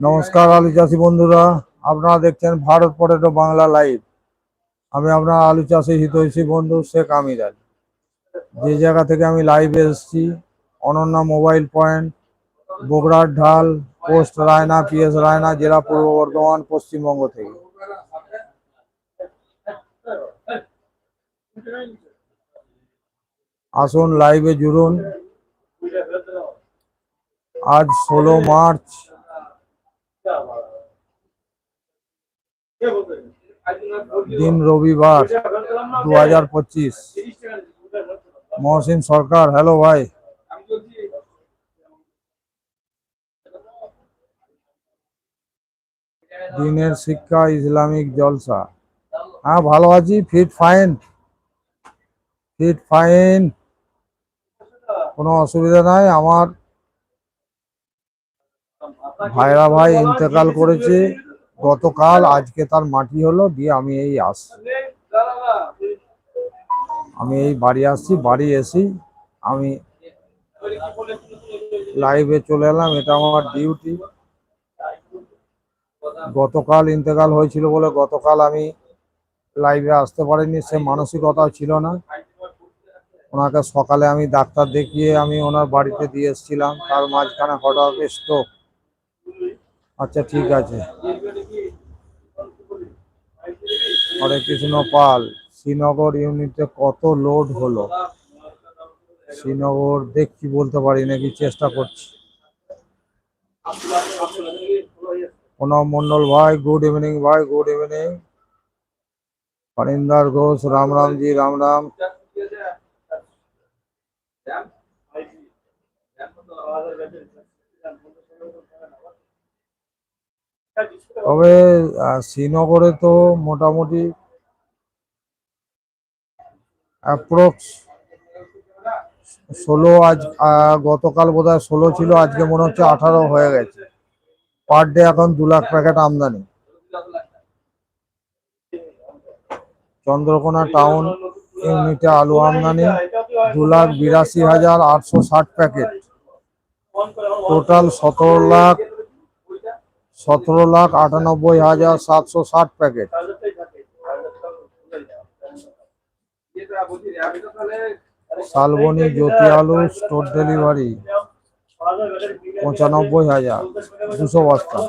নমস্কার আলু চাষি বন্ধুরা। আপনারা দেখছেন ভারত পটেটো বাংলা লাইভ। আমি আপনার আলু চাষি হিতৈষী বন্ধু শেখ আমিরাজ। যে জায়গা থেকে আমি লাইভে এসেছি, অনন্যা মোবাইল পয়েন্ট বগুড়ার ঢাল, পোস্ট রায়না, পিএস রায়না, জেলা পূর্ব বর্ধমান, পশ্চিমবঙ্গ থেকে। আসুন, লাইভে জুড়ুন। আজ ষোলো মার্চ দিন রবিবার দু হাজার পঁচিশ। মহসিন সরকার, হ্যালো ভাই। দিনের শিক্ষা, ইসলামিক জলসা। হ্যাঁ ভালো আছি ফিট ফাইন ফিট ফাইন কোনো অসুবিধা নাই, আমার ভাইরা ভাই ইন্তেকাল করেছে, গতকাল আজকে তার মাটি হলো, দিয়ে আমি এই আসছি। আমি এই বাড়ি আসছি, বাড়ি এসি আমি লাইভে চলে এলাম, এটা আমার ডিউটি গতকাল ইন্তেকাল হয়েছিল বলে গতকাল আমি লাইভে আসতে পারিনি, সে মানসিকতাও ছিল না। ওনাকে সকালে আমি ডাক্তার দেখিয়ে আমি ওনার বাড়িতে দিয়ে এসেছিলাম, তার মাঝখানে হঠাৎ স্ট্রোক। আচ্ছা ঠিক আছে হরে কৃষ্ণ পাল শ্রীনগর ইউনিটে কত লোড হলো শ্রীনগর দেখছি বলতে পারি নাকি চেষ্টা করছি প্রণব মন্ডল ভাই গুড ইভিনিং ভাই গুড ইভিনিং হরিন্দর ঘোষ রাম রামজি রাম রাম তবে শ্রীনগরে তো মোটামুটি অ্যাপ্রক্স ষোলো আজ গতকাল বোধহয় ষোলো ছিল, আজকে মনে হচ্ছে আঠারো হয়ে গেছে। পার ডে এখন দু লাখ প্যাকেট আমদানি। চন্দ্রকোনা টাউন ইউনিটে আলু আমদানি দু লাখ বিরাশি হাজার আটশো ষাট প্যাকেট টোটাল সতেরো লাখ সতেরো লাখ আটানব্বই হাজার সাতশো ষাট প্যাকেট। শালবনি জ্যোতি আলু স্টোর ডেলিভারি, পঁচানব্বই হাজার দুশো বস্তা।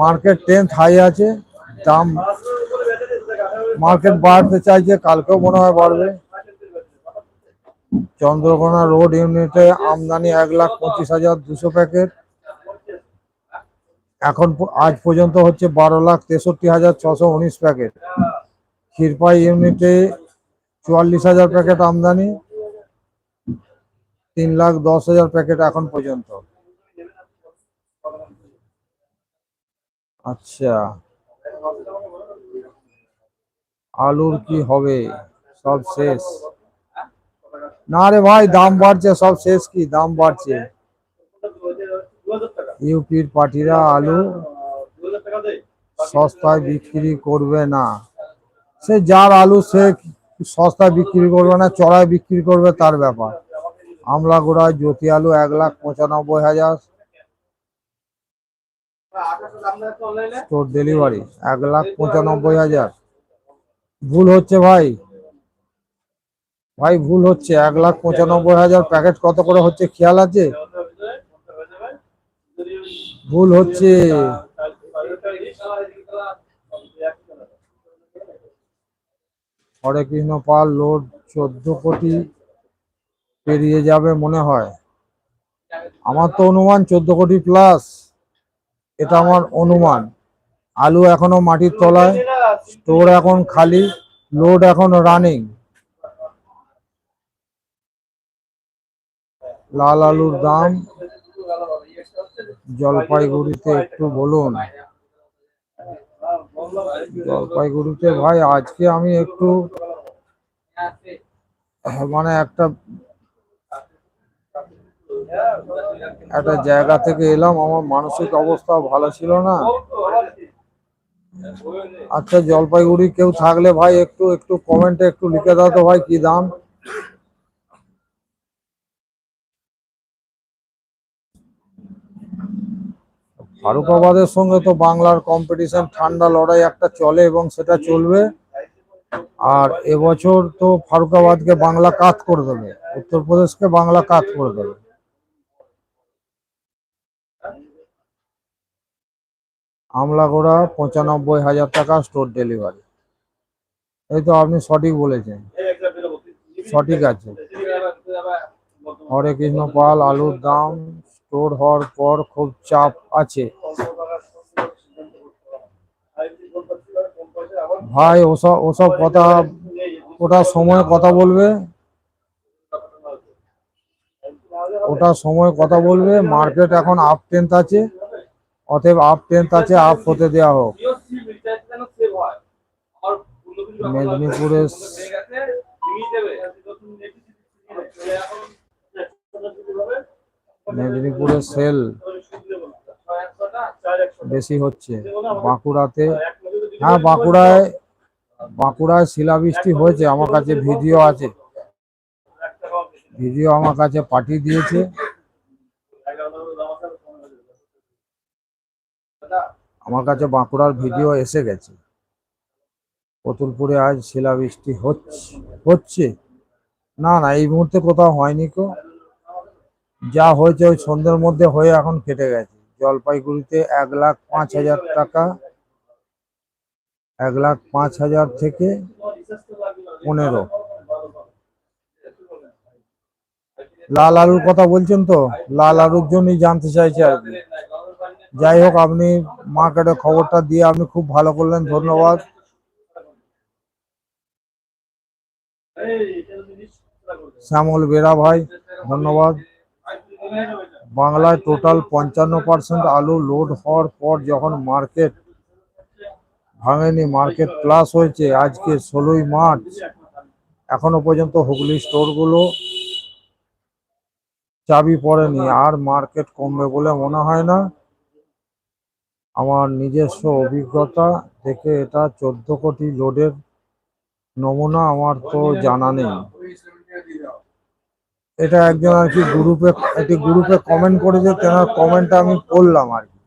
মার্কেট টেন্থ হাই আছে, দাম মার্কেট বাড়তে চাইছে, কালকেও মনে হয় বাড়বে। চন্দ্রকোনা রোড ইউনিটে আমদানি এক লাখ পঁচিশ হাজার দুশো প্যাকেট। এখন আজ পর্যন্ত হচ্ছে বারো লাখ তেষট্টি হাজার ছশো উনিশ প্যাকেট। ক্ষীরপাই ইউনিটে চুয়াল্লিশ হাজার প্যাকেট আমদানি, তিন লাখ দশ হাজার প্যাকেট এখন পর্যন্ত। আচ্ছা। আলুর কি হবে? সব শেষ। না রে ভাই, দাম বাড়ছে, সব শেষ কি? দাম বাড়ছে। ইউপির পার্টিরা আলু সস্তায় বিক্রি করবে না। সে যার আলু সে সস্তায় বিক্রি করবে না, চড়ায় বিক্রি করবে, তার ব্যাপার। আমলাগুড়ায় জ্যোতি আলু এক লাখ পঁচানব্বই হাজার। স্টোর ডেলিভারি এক লাখ পঁচানব্বই হাজার। ভুল হচ্ছে ভাই। ভাই, ভুল হচ্ছে। এক লাখ পঁচানব্বই হাজার প্যাকেট কত করে হচ্ছে? খেয়াল আছে? ভুল হচ্ছে। হরে কৃষ্ণ পাল, লোড চোদ্দ কোটি পেরিয়ে যাবে মনে হয়। আমার তো অনুমান, চোদ্দ কোটি প্লাস এটা আমার অনুমান। আলু এখনও মাটির তলায় স্টোর এখন খালি লোড এখন রানিং লাল আলুর দাম জলপাইগুড়িতে একটু বলুন। জলপাইগুড়িতে ভাই, আজকে আমি একটু মানে একটা একটা জায়গা থেকে এলাম, আমার মানসিক অবস্থা ভালো ছিল না। আচ্ছা জলপাইগুড়ি কেউ থাকলে ভাই একটু একটু কমেন্টে একটু লিখে দাও তো ভাই, কি দাম? ফারুকাবাদের সঙ্গে তো বাংলার কম্পিটিশন ঠান্ডা লড়াই একটা চলে এবং সেটা চলবে। আর এবছর তো ফারুকাবাদকে বাংলা কাত করে দেবে। উত্তরপ্রদেশকে বাংলা কাত করে দেবে। আমলাগোড়া পঁচানব্বই হাজার টাকা স্টোর ডেলিভারি এই তো আপনি সঠিক বলেছেন। সঠিক আছে। হরে কৃষ্ণ পাল, আলুর দাম স্টোর হওয়ার পর খুব চাপ আছে। ভাই, ওসব ওসব কথা ওটা সময় কথা বলবে। ওটা সময় কথা বলবে। মার্কেট এখন আপ টেন্থ আছে। অতএব আপ টেন্থ আছে আপ হতে দেওয়া হোক। মেদিনীপুরের মেদিনীপুরের সেল বেশি হচ্ছে। বাঁকুড়াতে হ্যাঁ বাঁকুড়ায় বাঁকুড়ায় শিলাবৃষ্টি হয়েছে, আমার কাছে ভিডিও আছে। ভিডিও আমার কাছে পাঠিয়ে দিয়েছে। আমার কাছে বাঁকুড়ার ভিডিও এসে গেছে। কতুলপুরে আজ শিলাবৃষ্টি হচ্ছে হচ্ছে। না না, এই মুহূর্তে কোথাও হয়নি কো যা হয়েছে ওই সন্ধ্যের মধ্যে হয়ে এখন কেটে গেছে। জলপাইগুড়িতে এক লাখ পাঁচ হাজার টাকা, এক লাখ পাঁচ হাজার থেকে পনেরো। লাল আলুর কথা বলছেন তো? লাল আলুর জন্যই জানতে চাইছি আর কি। যাই হোক, আপনি মার্কেটে খবরটা দিয়ে আপনি খুব ভালো করলেন, ধন্যবাদ। শ্যামল বেরা ভাই, ধন্যবাদ। বাংলায় টোটাল পঞ্চান্ন পার্সেন্ট আলু লোড হওয়ার পর যখন মার্কেট ভাঙেনি মার্কেট প্লাস হয়েছে, আজকে ষোলোই মার্চ, এখনও পর্যন্ত হুগলি স্টোরগুলো চাবি পড়েনি, আর মার্কেট কমবে বলে মনে হয় না। আমার নিজস্ব অভিজ্ঞতা থেকে এটা চোদ্দ কোটি লোডের নমুনা আমার তো জানা নেই। এটা একজন আর কি গ্রুপে একটি গ্রুপে কমেন্ট করেছে তেনার কমেন্টটা আমি পড়লাম আর কি।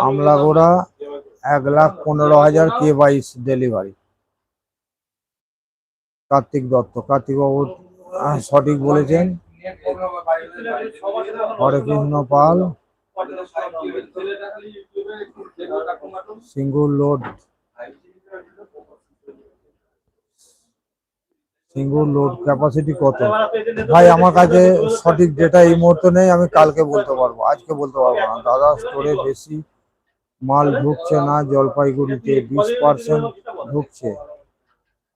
আমলাগোড়া এক লাখ পনেরো হাজার কে বাইশ ডেলিভারি কার্তিক দত্ত কার্তিক বাবু আহ, সঠিক বলেছেন। Hare Krishna Pal Singur load. Singur load capacity কত? ভাই, আমার কাছে সঠিক ডেটা এই মুহূর্তে নেই, আমি কালকে বলতে পারব, আজকে বলতে পারব না। দাদা স্টোরে বেশি মাল ঢুকছে না, জলপাইগুড়িতে বিশ পার্সেন্ট ঢুকছে।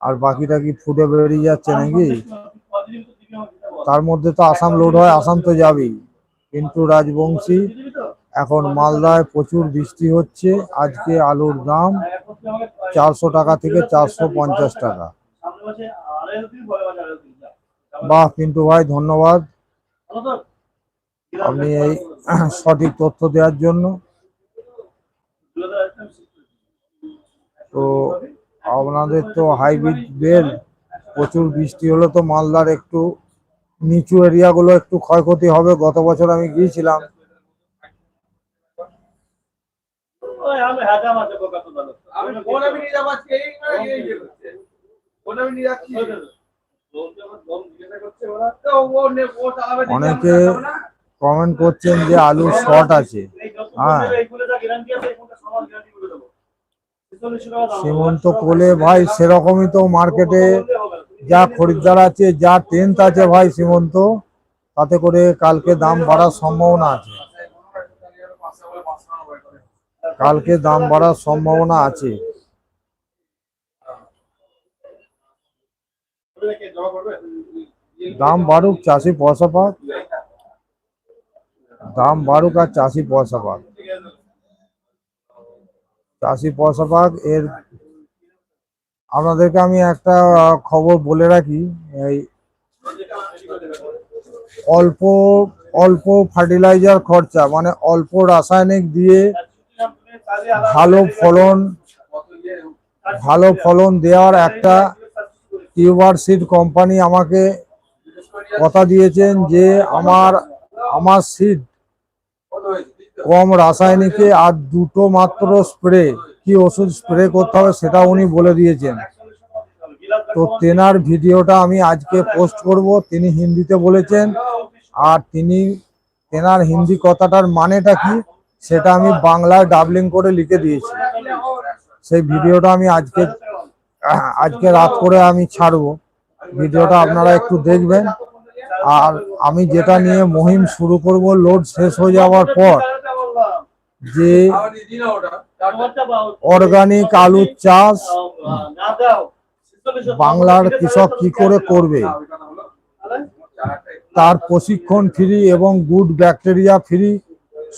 আর বাকিটা কি ফুটে বেরিয়ে যাচ্ছে নাকি? তার মধ্যে তো আসাম লোড হয়, আসাম তো যাবেই। কিন্তু রাজবংশী, এখন মালদায় প্রচুর বৃষ্টি হচ্ছে, আজকে আলুর দাম চারশো টাকা থেকে চারশো পঞ্চাশ টাকা। বাহ পিন্টু ভাই, ধন্যবাদ। আপনি এই সঠিক তথ্য দেওয়ার জন্য। তো আপনাদের তো হাইব্রিড বেল, প্রচুর বৃষ্টি হলে তো মালদার একটু নিচু এরিয়াগুলো একটু ক্ষয়ক্ষতি হবে। গত বছর আমি গিয়েছিলাম। আমি অনেকে? কমেন্ট করছেন যে আলু শর্ট আছে। হ্যাঁ। সীমন্ত কোলে ভাই সেরকমই তো মার্কেটে যা খরিদ্দার আছে যা টেন্থ আছে ভাই সীমন্ত তাতে করে কালকে দাম বাড়ার সম্ভাবনা আছে। কালকে দাম বাড়ার সম্ভাবনা আছে। দাম বাড়ুক, চাষি পয়সা পাক। দাম বাড়ুক আর চাষি পয়সা পাক। চাষি পয়সা পাক, এর আপনাদেরকে আমি একটা খবর বলে রাখি, এই অল্প অল্প ফার্টিলাইজার খরচা মানে অল্প রাসায়নিক দিয়ে ভালো ফলন ভালো ফলন দেওয়ার একটা টিউবার সিড কোম্পানি আমাকে কথা দিয়েছেন যে আমার আমার সিড কম রাসায়নিকে আর দুটো মাত্র স্প্রে কি ওষুধ স্প্রে করতে হবে সেটা উনি বলে দিয়েছেন। তো তেনার ভিডিওটা আমি আজকে পোস্ট করব, তিনি হিন্দিতে বলেছেন, আর তিনি, তেনার হিন্দি কথাটার মানেটা কি সেটা আমি বাংলায় ডাবলিং করে লিখে দিয়েছি। সেই ভিডিওটা আমি আজকে আজকে রাত করে আমি ছাড়বো। ভিডিওটা আপনারা একটু দেখবেন। আর আমি যেটা নিয়ে মুহিম শুরু করব লোড শেষ হয়ে যাওয়ার পর, যে অর্গানিক আলুর চাষ বাংলার কৃষক কি করে করবে? তার প্রশিক্ষণ ফ্রি এবং গুড ব্যাকটেরিয়া ফ্রি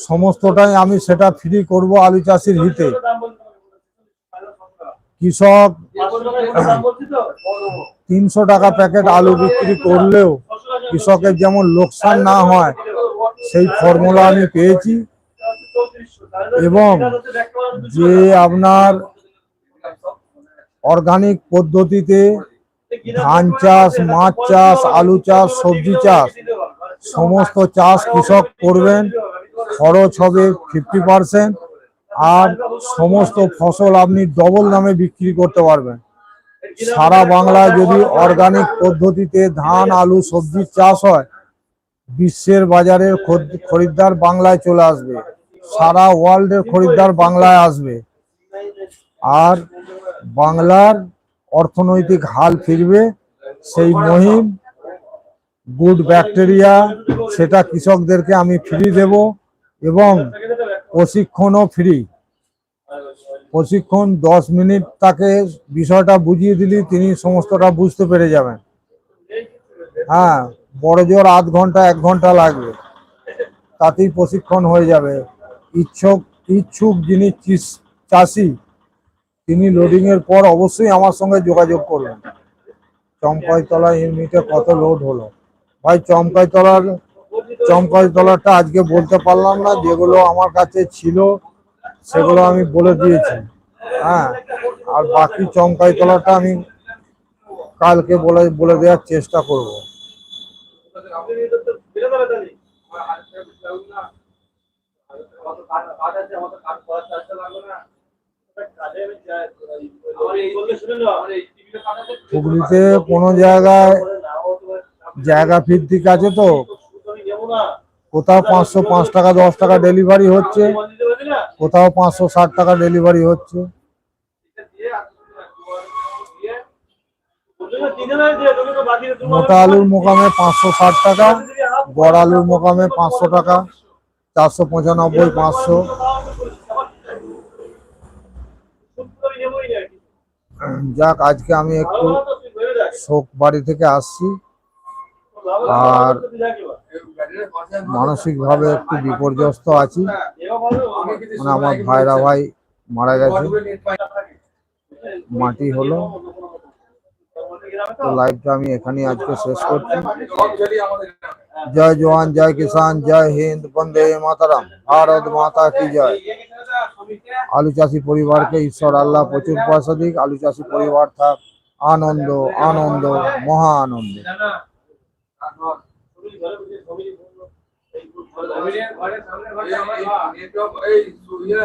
সমস্তটাই আমি সেটা ফ্রি করব আলু চাষির হিতে। কৃষক তিনশো টাকা প্যাকেট আলু বিক্রি করলেও কৃষকের যেমন লোকসান না হয়, সেই ফর্মুলা আমি পেয়েছি। এবং যে আপনার অর্গানিক পদ্ধতিতে ধান চাষ, মাছ চাষ, আলু চাষ, সবজি চাষ, সমস্ত চাষ কৃষক করবেন, খরচ হবে ফিফটি আর সমস্ত ফসল আপনি ডবল দামে বিক্রি করতে পারবেন। সারা বাংলায় যদি অর্গানিক পদ্ধতিতে ধান, আলু সবজির চাষ হয়, বিশ্বের বাজারের খরিদ্দার বাংলায় চলে আসবে। সারা ওয়ার্ল্ডের খরিদ্দার বাংলায় আসবে। আর বাংলার অর্থনৈতিক হাল ফিরবে সেই মহিম, গুড ব্যাকটেরিয়া, সেটা কৃষকদেরকে আমি ফ্রি দেব এবং প্রশিক্ষণও ফ্রি। প্রশিক্ষণ দশ মিনিট তাকে বিষয়টা বুঝিয়ে দিলি, তিনি সমস্তটা বুঝতে পেরে যাবেন। হ্যাঁ বড় জোর আধ ঘণ্টা, এক ঘণ্টা লাগবে। তাতেই প্রশিক্ষণ হয়ে যাবে। ইচ্ছুক ইচ্ছুক যিনি চাষি, তিনি লোডিং এর পর অবশ্যই আমার সঙ্গে যোগাযোগ করবেন। চমকাইতলা ইউনিটে কত লোড হলো? ভাই, চমকাইতলার চমকাইতলাটা আজকে বলতে পারলাম না, যেগুলো আমার কাছে ছিল সেগুলো আমি বলে দিয়েছি। হ্যাঁ আর বাকি চমকাইতলাটা আমি কালকে বলে বলে দেওয়ার চেষ্টা করব। হুগলিতে কোনো জায়গায় জায়গা ফিরতি আছে তো? কোথাও পাঁচশো পাঁচ টাকা, দশ টাকা ডেলিভারি হচ্ছে। কোথাও পাঁচশো ষাট টাকা ডেলিভারি হচ্ছে। মোটা আলুর মোকামে পাঁচশো ষাট টাকা, বড় আলুর মোকামে পাঁচশো টাকা, চারশো পঁচানব্বই, পাঁচশো। যাক, আজকে আমি একটু শোক বাড়ি থেকে আসছি। আর মানসিকভাবে একটু বিপর্যস্ত আছি। মানে আমার ভাইরা ভাই মারা গেছে। মাটি হলো। তো লাইভটা আমি এখানে আজকে শেষ করছি। জয় জওয়ান, জয় কিষান জয় হিন্দ, বন্দে মাতারাম। ভারত মাতা কি জয়। আলু চাষি পরিবারকে ঈশ্বর, আল্লাহ প্রচুর পয়সা দিক। আলু চাষি পরিবার থাক। আনন্দ আনন্দ, মহা আনন্দ। ঘরের সামনে ঘরে আমার